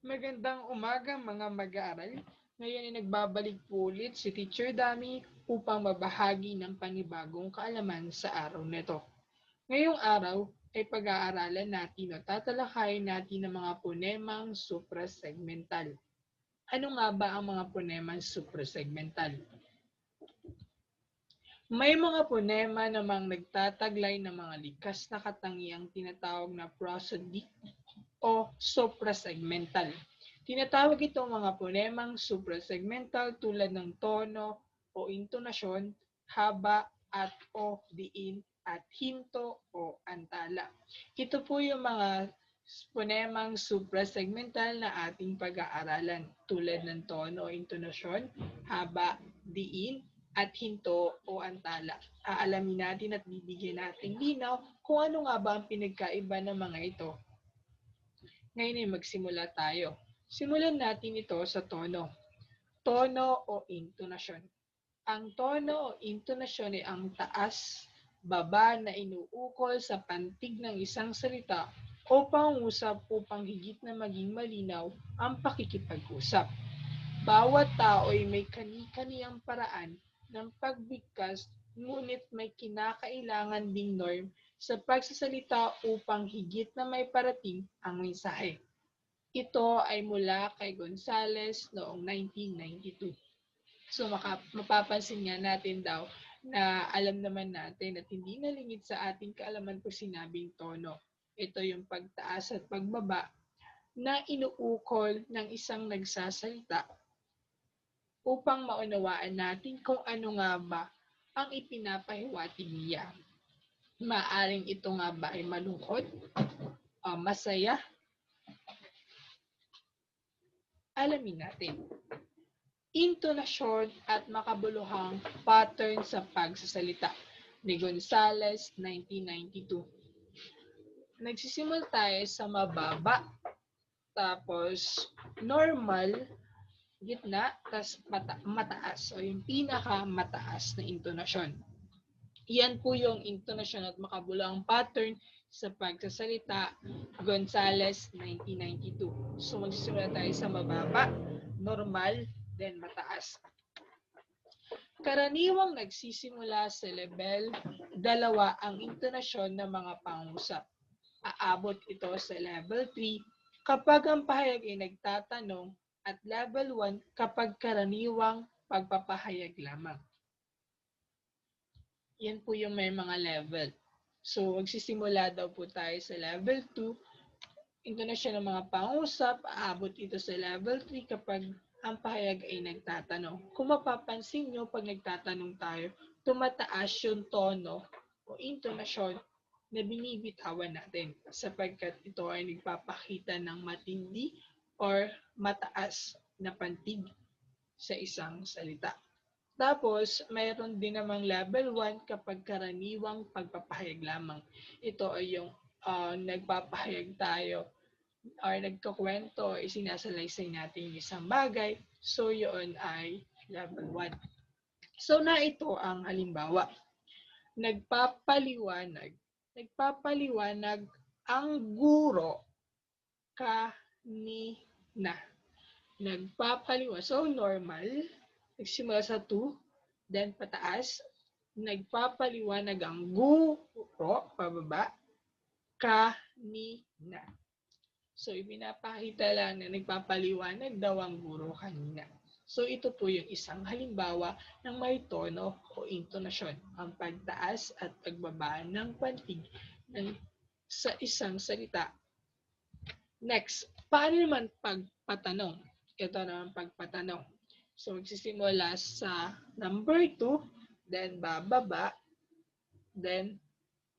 Magandang umaga mga mag-aaral. Ngayon ay nagbabalik po ulit si Teacher Dami upang mabahagi ng panibagong kaalaman sa araw nito. Ngayong araw ay pag-aaralan natin o tatalakayin natin ang mga ponemang suprasegmental. Ano nga ba ang mga ponemang suprasegmental? May mga ponema namang nagtataglay ng mga likas na katangiang tinatawag na prosodic o suprasegmental. Tinatawag itong mga ponemang suprasegmental tulad ng tono o intonasyon, haba at o diin at hinto o antala. Ito po yung mga ponemang suprasegmental na ating pag-aaralan tulad ng tono o intonasyon, haba, diin, at hinto o antala. Aalamin natin at bibigyan natin linaw kung ano nga ba ang pinagkaiba ng mga ito. Ngayon ay magsimula tayo. Simulan natin ito sa tono. Tono o intonasyon. Ang tono o intonasyon ay ang taas, baba na inuukol sa pantig ng isang salita o pangusap upang higit na maging malinaw ang pakikipag-usap. Bawat tao ay may kani-kaniyang paraan ng pagbigkas ngunit may kinakailangan ding norm sa pagsasalita upang higit na may parating ang mensahe. Ito ay mula kay Gonzales noong 1992. So maka, mapapansin nga natin daw na alam naman natin at hindi nalingid sa ating kaalaman po sinabing tono. Ito yung pagtaas at pagbaba na inuukol ng isang nagsasalita upang maunawaan natin kung ano nga ba ang ipinapahiwatig niya. Maaring ito nga ba ay malungkot, uh, masaya? Alamin natin. Intonasyon at makabuluhang pattern sa pagsasalita ni Gonzales, 1992. Nagsisimul tayo sa mababa, tapos normal, gitna, tas mata mataas. O yung pinaka mataas na intonasyon. Yan po yung intonasyon at makabulang pattern sa pagsasalita Gonzales 1992. So magsisimula tayo sa mababa, normal, then mataas. Karaniwang nagsisimula sa level dalawa ang intonasyon ng mga pangusap. Aabot ito sa level 3 kapag ang pahayag ay nagtatanong at level 1 kapag karaniwang pagpapahayag lamang. Yan po yung may mga level. So, magsisimula daw po tayo sa level 2. Intonasyon ng mga pangusap, aabot ito sa level 3 kapag ang pahayag ay nagtatanong. Kung mapapansin nyo, pag nagtatanong tayo, tumataas yung tono o intonasyon na binibitawan natin sapagkat ito ay nagpapakita ng matindi or mataas na pantig sa isang salita. Tapos, mayroon din namang level 1 kapag karaniwang pagpapahayag lamang. Ito ay yung uh, nagpapahayag tayo or nagkakwento, isinasalaysay natin isang bagay. So, yun ay level 1. So, na ito ang halimbawa. Nagpapaliwanag. Nagpapaliwanag ang guro kanina. Nagpapaliwanag. So, normal. Nagsimula sa 2, then pataas. Nagpapaliwanag ang guro, pababa, kanina. So, ibinapakita lang na nagpapaliwanag daw ang guro kanina. So, ito po yung isang halimbawa ng may tono o intonasyon, ang pagtaas at pagbaba ng pantig ng, sa isang salita. Next, paano naman pagpatanong? Ito naman pagpatanong. So, magsisimula sa number 2, then bababa, then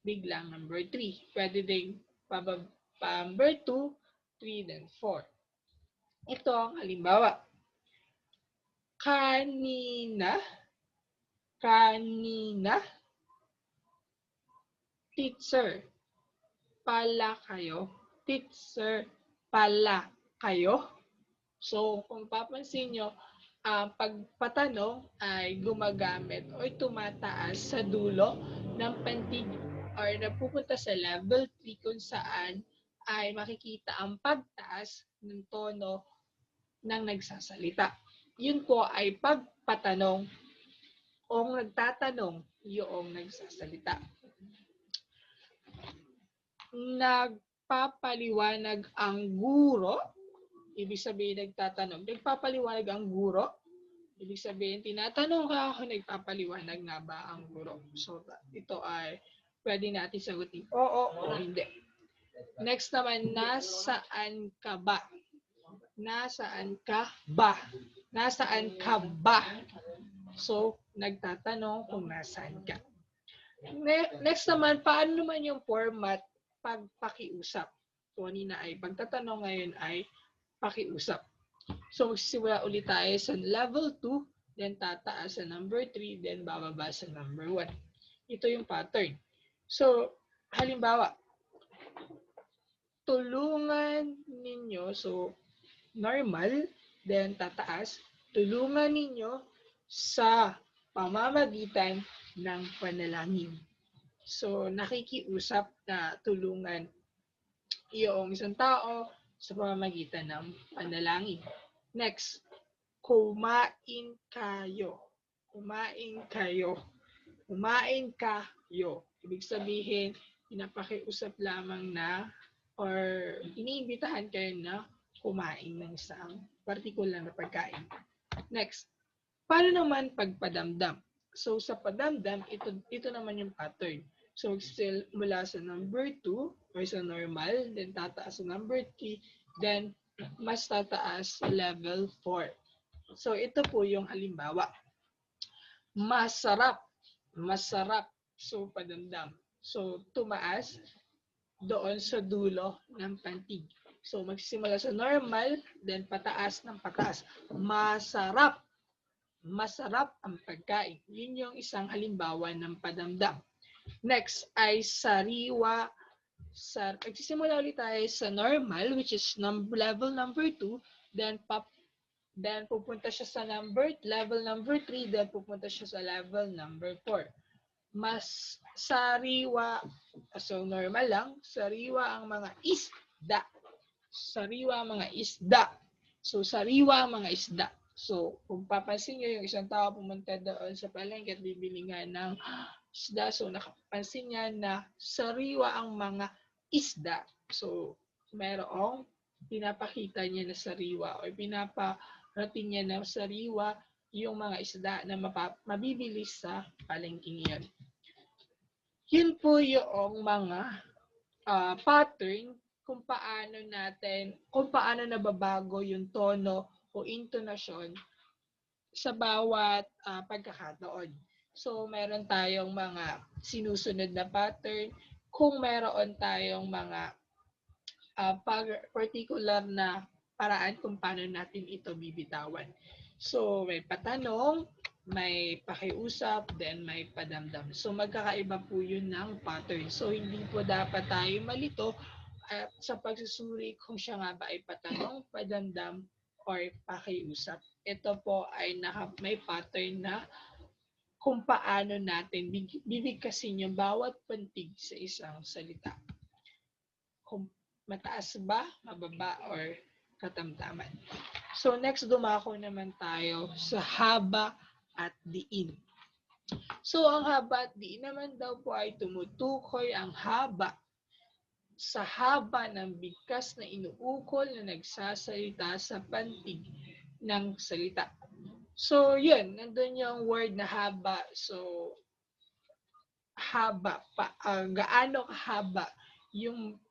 biglang number 3. Pwede ding pababa, pa number 2, 3, then 4. Ito ang halimbawa. Kanina, kanina, teacher, pala kayo, teacher, pala kayo. So, kung papansin nyo, uh, pagpatanong ay gumagamit o tumataas sa dulo ng pantig or napupunta sa level 3 kung saan ay makikita ang pagtaas ng tono ng nagsasalita. Yun po ay pagpatanong o nagtatanong yung nagsasalita. Nagpapaliwanag ang guro, ibig sabihin nagtatanong, nagpapaliwanag ang guro, ibig sabihin tinatanong ka ako, nagpapaliwanag nga ba ang guro. So, ito ay pwede natin sagutin oo o hindi. Next naman, nasaan ka ba? Nasaan ka ba? Nasaan ka ba? So, nagtatanong kung nasaan ka. Ne- Next naman, paano naman yung format pag pakiusap? So, kanina ay pagtatanong ngayon ay pakiusap. So, magsisimula ulit tayo sa level 2, then tataas sa number 3, then bababa sa number 1. Ito yung pattern. So, halimbawa, tulungan ninyo, so normal, then tataas, tulungan ninyo sa pamamagitan ng panalangin. So, nakikiusap na tulungan yung isang tao sa pamamagitan ng panalangin. Next, kumain kayo. Kumain kayo. Kumain kayo. Ibig sabihin, pinapakiusap lamang na or iniimbitahan kayo na kumain ng isang particular na pagkain. Next, paano naman pagpadamdam? So sa padamdam, ito, ito naman yung pattern. So still mula sa number 2 or sa normal, then tataas sa number 3, then mas tataas sa level 4. So ito po yung halimbawa. Masarap. Masarap. So padamdam. So tumaas doon sa dulo ng pantig. So magsisimula sa normal, then pataas ng pataas. Masarap. Masarap ang pagkain. Yun yung isang halimbawa ng padamdam. Next ay sariwa. Sa, magsisimula ulit tayo sa normal, which is num level number 2, then pop Then pupunta siya sa number level number 3, then pupunta siya sa level number 4. Mas sariwa, so normal lang, sariwa ang mga isda. Sariwa ang mga isda. So sariwa ang mga isda. So kung papansin nyo, yung isang tao pumunta doon sa palengke at bibili nga ng isda, so nakapansin niya na sariwa ang mga isda. So merong pinapakita niya na sariwa o pinapa rating niya na sariwa yung mga isda na mabibili sa palengking yan. Yun po yung mga ah, pattern kung paano natin, kung paano nababago yung tono o intonasyon sa bawat ah, pagkakataon. So, meron tayong mga sinusunod na pattern. Kung meron tayong mga pag- particular na paraan kung paano natin ito bibitawan. So, may patanong, may pakiusap, then may padamdam. So, magkakaiba po yun ng pattern. So, hindi po dapat tayo malito at sa pagsusuri kung siya nga ba ay patanong, padamdam, or pakiusap. Ito po ay naka, may pattern na kung paano natin big- bibigkasin yung bawat pantig sa isang salita. Kung mataas ba, mababa, or katamtaman. So next, dumako naman tayo sa haba at diin. So ang haba at diin naman daw po ay tumutukoy ang haba sa haba ng bigkas na inuukol na nagsasalita sa pantig ng salita. So yun, nandun yung word na haba. So haba, pa, ah, gaano kahaba yung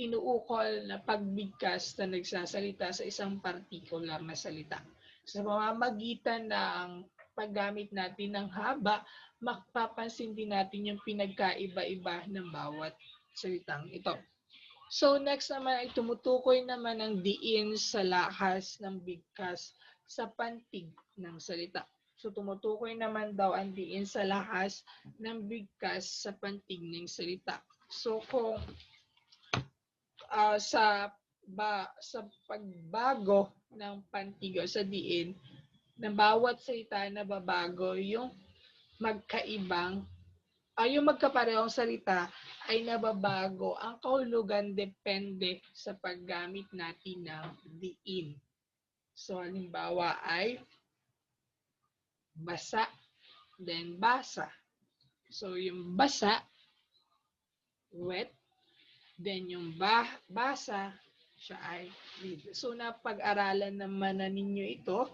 inuukol na pagbigkas na nagsasalita sa isang particular na salita. Sa pamamagitan ng paggamit natin ng haba, mapapansin din natin yung pinagkaiba-iba ng bawat salitang ito. So next naman ay tumutukoy naman ang diin sa lakas ng bigkas sa pantig ng salita. So tumutukoy naman daw ang diin sa lakas ng bigkas sa pantig ng salita. So kung ah, sa ba sa pagbago ng pantig o sa diin ng bawat salita na babago yung magkaibang ay yung magkaparehong salita ay nababago. Ang kahulugan depende sa paggamit natin ng diin. So, halimbawa ay basa, then basa. So, yung basa, wet, then yung bah basa, siya ay read. So, napag-aralan naman na ninyo ito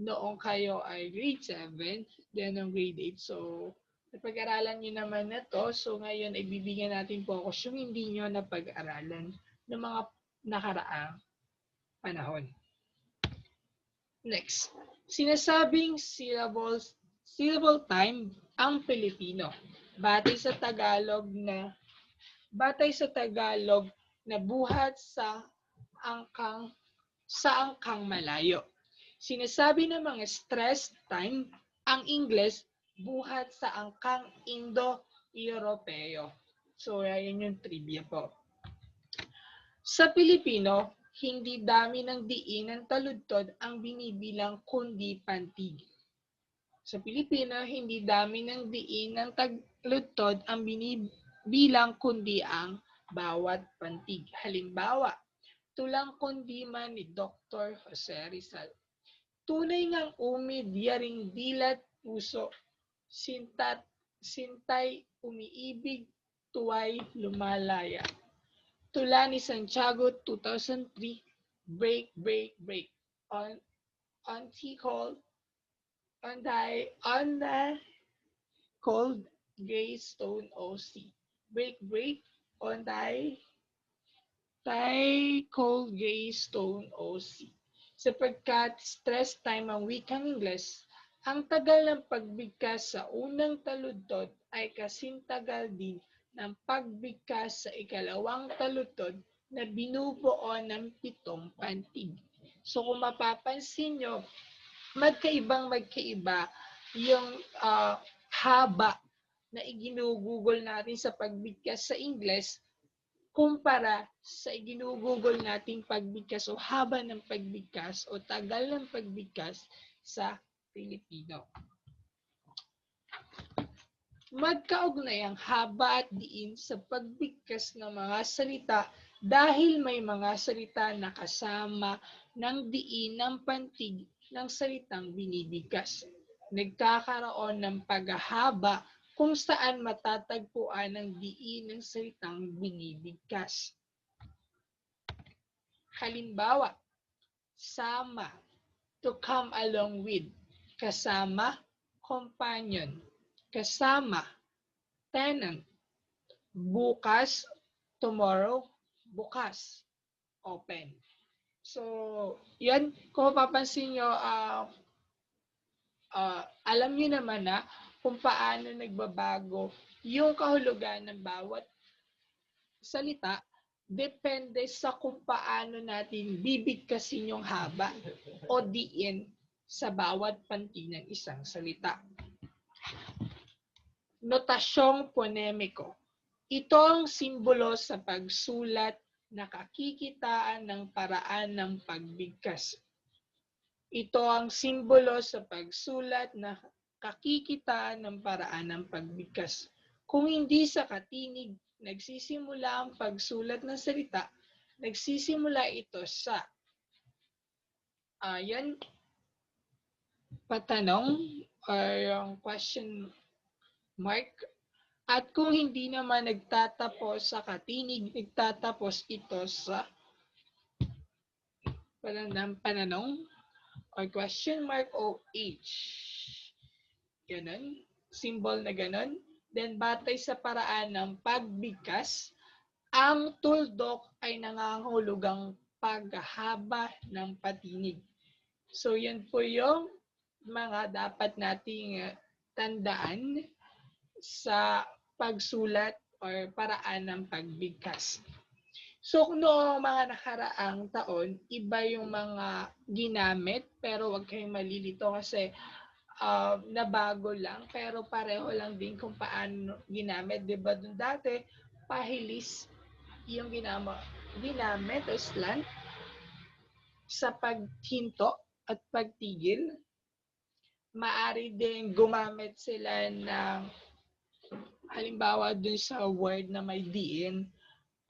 noong kayo ay grade 7, then ng grade 8. So, napag-aralan nyo naman na to. So, ngayon ay bibigyan natin focus yung hindi nyo napag-aralan ng mga nakaraang panahon. Next, sinasabing syllables, syllable time ang Pilipino. Batay sa Tagalog na batay sa Tagalog na buhat sa angkang sa angkang malayo. Sinasabi ng mga stress time ang Ingles buhat sa angkang Indo-Europeo. So, yan yung trivia po. Sa Pilipino, hindi dami ng diin ng taludtod ang binibilang kundi pantig. Sa Pilipino, hindi dami ng diin ng taludtod ang binibilang kundi ang bawat pantig. Halimbawa, tulang kundiman ni Dr. Jose Rizal. Tunay ngang umid, yaring dilat, puso, sintat, sintay, umiibig, tuway, lumalaya. Tula ni Santiago 2003, Break, Break, Break. On, on T cold, on the, on the cold gray stone OC. Break, break, on the, the cold gray stone OC. Sapagkat stress time ang wikang Ingles, ang tagal ng pagbigkas sa unang taludtod ay kasintagal din ng pagbigkas sa ikalawang talutod na binubuo ng pitong pantig. So kung mapapansin nyo, magkaibang magkaiba yung uh, haba na iginugugol natin sa pagbigkas sa Ingles kumpara sa iginugugol nating pagbigkas o haba ng pagbigkas o tagal ng pagbigkas sa Pilipino magkaugnay ang haba at diin sa pagbigkas ng mga salita dahil may mga salita na kasama ng diin ng pantig ng salitang binibigkas. Nagkakaroon ng paghahaba kung saan matatagpuan ang diin ng salitang binibigkas. Halimbawa, sama, to come along with, kasama, companion, kasama, tenant, bukas, tomorrow, bukas, open. So, yan, kung papansin nyo, uh, uh, alam niyo naman na kung paano nagbabago yung kahulugan ng bawat salita depende sa kung paano natin bibigkasin yung haba o diin sa bawat panti ng isang salita. Notasyong ponemiko. Ito ang simbolo sa pagsulat na kakikitaan ng paraan ng pagbigkas. Ito ang simbolo sa pagsulat na kakikitaan ng paraan ng pagbigkas. Kung hindi sa katinig nagsisimula ang pagsulat ng salita, nagsisimula ito sa ayan patanong or yung question mark. At kung hindi naman nagtatapos sa katinig, nagtatapos ito sa pananang pananong or question mark o H. Ganon. Symbol na ganon. Then batay sa paraan ng pagbigkas, ang tuldok ay nangangahulugang paghahaba ng patinig. So yan po yung mga dapat nating tandaan sa pagsulat or paraan ng pagbigkas. So noong mga nakaraang taon, iba yung mga ginamit pero wag kayong malilito kasi uh, nabago lang pero pareho lang din kung paano ginamit. Diba doon dati, pahilis yung ginama, ginamit o slant sa paghinto at pagtigil. Maari din gumamit sila ng halimbawa dun sa word na may diin,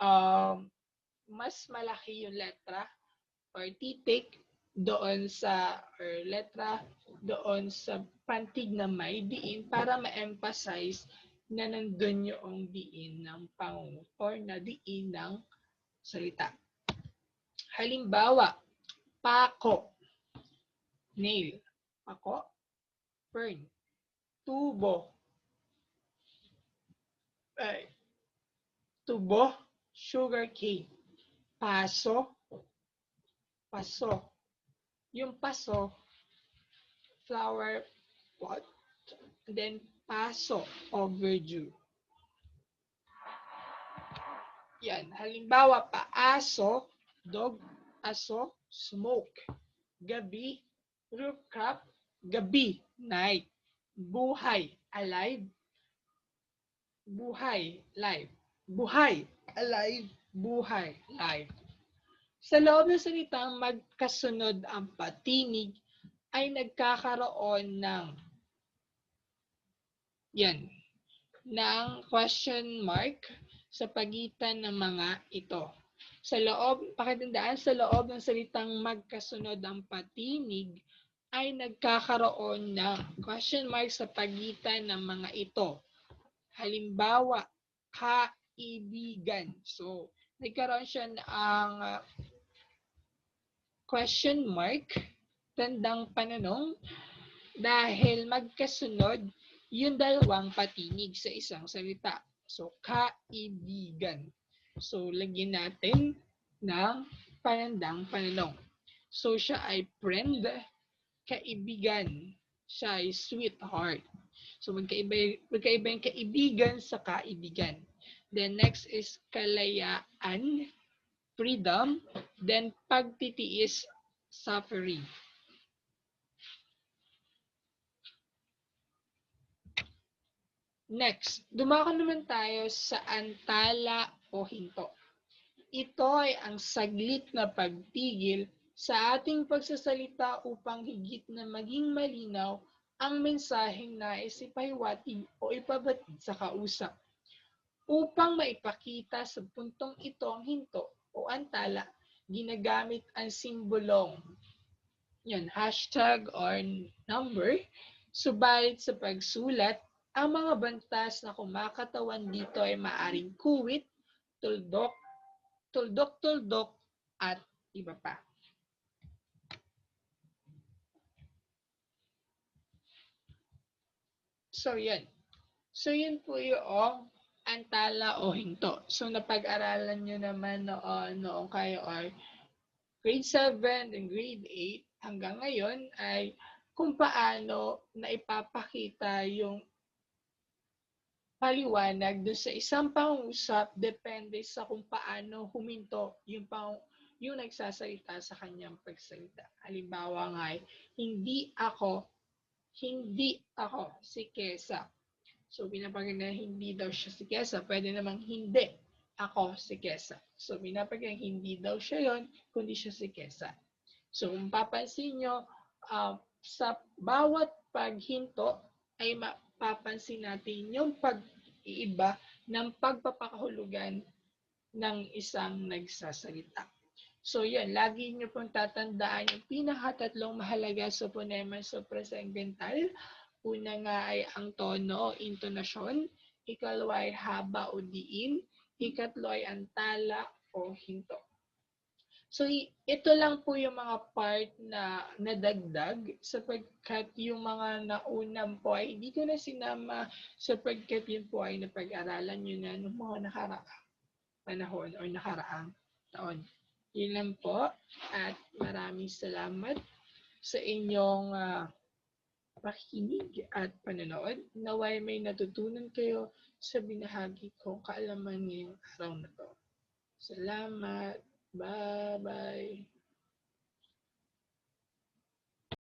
um, mas malaki yung letra or titik doon sa or letra doon sa pantig na may diin para ma-emphasize na nandun yung diin ng pangungo or na diin ng salita. Halimbawa, pako, nail, pako, fern, tubo, ay, tubo, sugar cane, paso, paso. Yung paso, flower pot, then paso overdue. Yan. Halimbawa, paaso, dog, aso, smoke. Gabi, roof crop, gabi, night. Buhay, alive. Buhay, live. Buhay, alive. Buhay, live. Sa loob ng salitang magkasunod ang patinig ay nagkakaroon ng yan, ng question mark sa pagitan ng mga ito. Sa loob, pakitandaan, sa loob ng salitang magkasunod ang patinig ay nagkakaroon ng question mark sa pagitan ng mga ito. Halimbawa, kaibigan. So, nagkaroon siya ng uh, question mark, tandang pananong, dahil magkasunod yung dalawang patinig sa isang salita. So, kaibigan. So, lagyan natin ng panandang pananong. So, siya ay friend, kaibigan. Siya ay sweetheart. So, magkaiba, magkaiba yung kaibigan sa kaibigan. Then, next is kalayaan freedom, then pagtitiis, suffering. Next, dumako naman tayo sa antala o hinto. Ito ay ang saglit na pagtigil sa ating pagsasalita upang higit na maging malinaw ang mensaheng nais ipahiwatig o ipabatid sa kausap. Upang maipakita sa puntong ito ang hinto, o antala, ginagamit ang simbolong yun, hashtag or number. Subalit sa pagsulat, ang mga bantas na kumakatawan dito ay maaring kuwit, tuldok, tuldok-tuldok, at iba pa. So, yan. So, yun po yung antala o hinto. So, napag-aralan nyo naman noon, noong kayo ay grade 7 and grade 8 hanggang ngayon ay kung paano na ipapakita yung paliwanag doon sa isang pangusap depende sa kung paano huminto yung pang yung nagsasalita sa kanyang pagsalita. Halimbawa nga, hindi ako, hindi ako si Kesa. So, pinapagay na hindi daw siya si Kesa. Pwede namang hindi ako si Kesa. So, pinapagay hindi daw siya yon kundi siya si Kesa. So, kung papansin nyo, uh, sa bawat paghinto ay mapapansin natin yung pag-iiba ng pagpapakahulugan ng isang nagsasalita. So, yan. Lagi nyo pong tatandaan yung pinakatatlong mahalaga sa phonema suprasegmental Una nga ay ang tono o intonasyon. Ikalawa ay haba o diin. Ikatlo ay antala o hinto. So, ito lang po yung mga part na nadagdag sapagkat yung mga naunang po ay hindi ko na sinama sapagkat yun po ay napag-aralan nyo na noong mga nakaraang panahon o nakaraang taon. Yun lang po at maraming salamat sa inyong uh, pakikinig at panonood. Naway may natutunan kayo sa binahagi kong kaalaman ngayong araw na to. Salamat. Bye-bye.